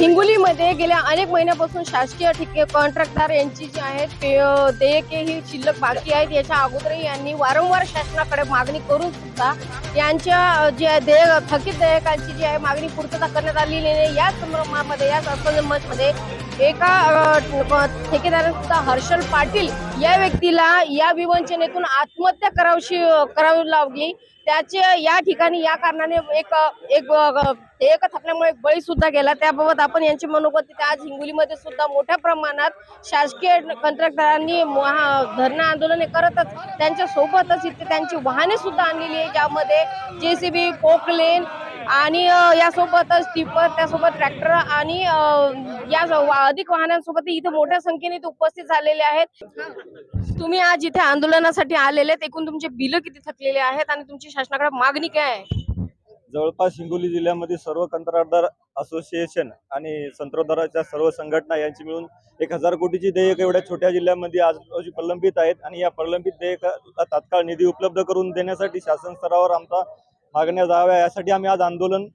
हिंगोलीमध्ये गेल्या अनेक महिन्यापासून शासकीय ठिके कॉन्ट्रॅक्टर यांची जी आहेत देयके ही शिल्लक बाकी आहेत. याच्या अगोदरही यांनी वारंवार शासनाकडे मागणी करून सुद्धा यांच्या जे देय थकीत देयकांची जी आहे मागणी पूर्तता करण्यात आलेली नाही या संभ्रमामध्ये या मध्ये एका अ, ठेकेदाराने सुद्धा हर्षल पाटील या व्यक्तीला या विवंचनेतून आत्महत्या करावशी करावी लागली त्याचे या ठिकाणी या कारणाने एक एक एक थकल्यामुळे बळी सुद्धा गेला. त्या याबाबत आपण यांची मनोगत तिथे आज हिंगोलीमध्ये सुद्धा मोठ्या प्रमाणात शासकीय कंत्राटदारांनी धरणं आंदोलने करतच त्यांच्या सोबतच इथे त्यांची वाहने सुद्धा आणलेली आहे. ज्यामध्ये जेसीबी पोकलेन आणि यासोबतच टिपर त्यासोबत ट्रॅक्टर आणि या वा- अधिक वाहनांसोबत इथे मोठ्या संख्येने इथे उपस्थित झालेले आहेत. तुम्ही आज इथे आंदोलनासाठी आलेले आहेत. एकूण तुमचे बिल किती थकलेले आहेत आणि तुमची शासनाकडे मागणी काय आहे? जवळपास हिंगोली जिल्ह्यामध्ये सर्व कंत्राटदार असोसिएशन आणि संत्रोद्धाराच्या सर्व संघटना यांची मिळून एक हजार कोटीची देयक एवढ्या छोट्या जिल्ह्यामध्ये आज रोजी प्रलंबित आहेत आणि या प्रलंबित देयकाला तात्काळ निधी उपलब्ध करून देण्यासाठी शासन स्तरावर आमचा मागण्या जाव्या यासाठी आम्ही आज आंदोलन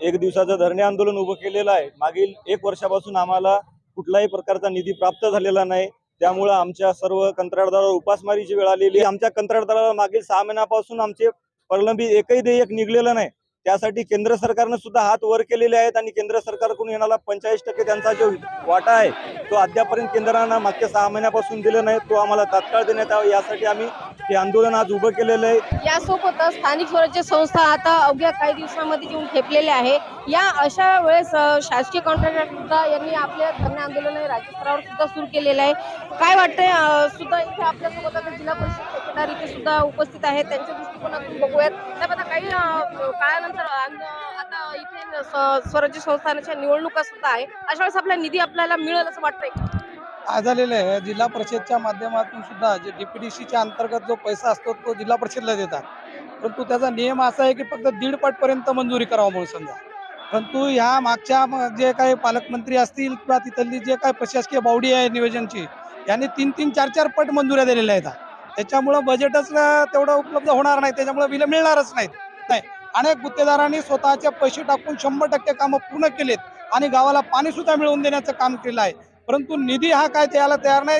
एक दिवसाचं धरणे आंदोलन उभं केलेलं आहे. मागील एक वर्षापासून आम्हाला कुठलाही प्रकारचा निधी प्राप्त झालेला नाही. त्यामुळं आमच्या सर्व कंत्राटदारावर उपासमारीची वेळ आलेली आमच्या कंत्राटदाराला मागील सहा महिन्यापासून आमचे प्रलंबित एकही देयक निघलेलं नाही. त्यासाठी केंद्र सरकारनं सुद्धा हात वर केलेले आहेत आणि केंद्र सरकारकडून येणारा पंचेचाळीस टक्के त्यांचा जो वाटा आहे तो अद्यापर्यंत केंद्रानं मागच्या सहा महिन्यापासून दिला नाही तो आम्हाला तात्काळ देण्यात यावा यासाठी आम्ही हे आंदोलन आज उभं केलेलं आहे. यासोबतच स्थानिक स्वराज्य संस्था आता अवघ्या काही दिवसामध्ये येऊन ठेपलेल्या आहे. या अशा वेळेस शासकीय कॉन्ट्रॅक्टर सुद्धा यांनी आपल्या धरणे आंदोलन राज्यस्तरावर सुद्धा सुरू केलेलं आहे. काय वाटतंय सुद्धा इथे आपल्यासोबत आता जिल्हा परिषद ठेकेदार इथे सुद्धा उपस्थित आहेत त्यांच्या दृष्टिकोनातून बघूयात. त्यात काही काळानंतर आता इथे स्वराज्य संस्थानाच्या निवडणुका सुद्धा आहे. अशा वेळेस आपला निधी आपल्याला मिळेल असं वाटतंय आज काय झालेलं आहे. जिल्हा परिषदच्या माध्यमातून सुद्धा जे डीपीडीसीच्या अंतर्गत जो पैसा असतो तो जिल्हा परिषदला देतात. परंतु त्याचा नियम असा आहे की फक्त दीड पटपर्यंत मंजुरी करावं म्हणून समजा. परंतु ह्या मागच्या जे काही पालकमंत्री असतील किंवा तिथली जे काही प्रशासकीय बावडी आहे नियोजनची यांनी तीन तीन चार चार पट मंजुऱ्या दिलेल्या आहेत. त्याच्यामुळं बजेटच तेवढं उपलब्ध होणार नाही. त्याच्यामुळे बिलं मिळणारच नाहीत. नाही. अनेक गुत्तेदारांनी स्वतःचे पैसे टाकून शंभर टक्के कामं पूर्ण केलेत आणि गावाला पाणी सुद्धा मिळवून देण्याचं काम केलं आहे. परंतु निधी हा काय द्यायला तयार नाही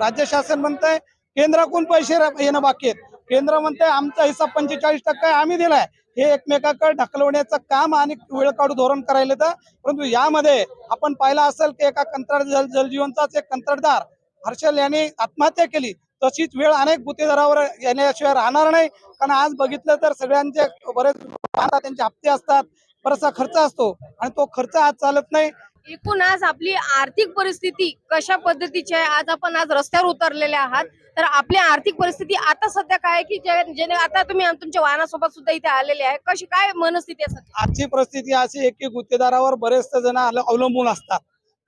राज्य शासन म्हणतंय केंद्राकडून पैसे येणं बाकी आहेत. केंद्र म्हणतंय आमचा हिस्सा पंचेचाळीस टक्के आम्ही दिलाय. हे एकमेकाकडे ढकलवण्याचं काम आणि वेळ काढू धोरण करायला तर परंतु यामध्ये आपण पाहिलं असेल की एका कंत्राट जल जलजीवनचाच एक कंत्राटदार हर्षल यांनी आत्महत्या केली. तशीच वेळ अनेक गुत्तेदारावर येण्याशिवाय राहणार नाही. कारण आज बघितलं तर सगळ्यांचे बरेच त्यांचे हप्ते असतात बराचसा खर्च असतो आणि तो खर्च आज चालत नाही. एकूण आज आपली आर्थिक परिस्थिती कशा पद्धतीची आहे? आज आपण आज रस्त्यावर उतरलेले आहात. तर आपली आर्थिक परिस्थिती आता सध्या काय आहे की जेणे आता तुम्ही तुमच्या वाहनासोबत सुद्धा इथे आलेले आहे. कशी काय मनस्थिती आहे सध्या? आजची परिस्थिती अशी आहे की गुत्तेदारावर बरेचसे जण अवलंबून असतात.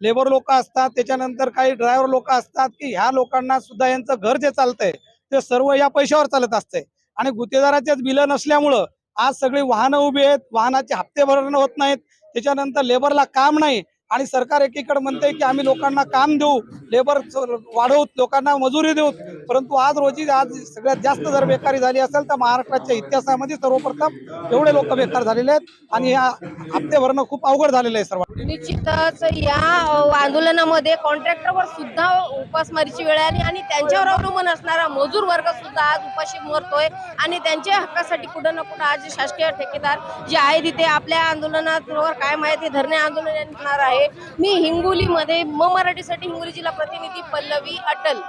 लेबर लोक असतात त्याच्यानंतर काही ड्रायव्हर लोक असतात की ह्या लोकांना सुद्धा यांचं घर जे चालतंय ते सर्व या पैशावर चालत असते आणि गुत्तेदाराचेच बिलं नसल्यामुळं आज सगळी वाहनं उभी आहेत वाहनाचे हप्ते भरणं होत नाहीत त्याच्यानंतर लेबरला काम नाही आणि सरकार एकीकडे म्हणते की आम्ही लोकांना काम देऊ लेबर वाढवू लोकांना मजुरी देऊ परंतु आज रोजी आज सगळ्यात जास्त जर बेकारी झाली असेल तर महाराष्ट्राच्या इतिहासामध्ये सर्वप्रथम एवढे लोक बेकार झालेले आहेत आणि या हप्ते भरणं खूप अवघड झालेलं आहे सर्व निश्चितच या आंदोलनामध्ये कॉन्ट्रॅक्टरवर सुद्धा उपासमारीची वेळ आली आणि त्यांच्यावर अवलंबून असणारा मजूर वर्ग सुद्धा आज उपाशी मरतोय आणि त्यांच्या हक्कासाठी कुठं ना कुठं आज शासकीय ठेकेदार जे आहे तिथे आपल्या आंदोलनावर काय माहिती धरणे आंदोलन येणार आहे. मी हिंगोलीमध्ये म मराठीसाठी हिंगोली जिल्हा प्रतिनिधी पल्लवी अटल.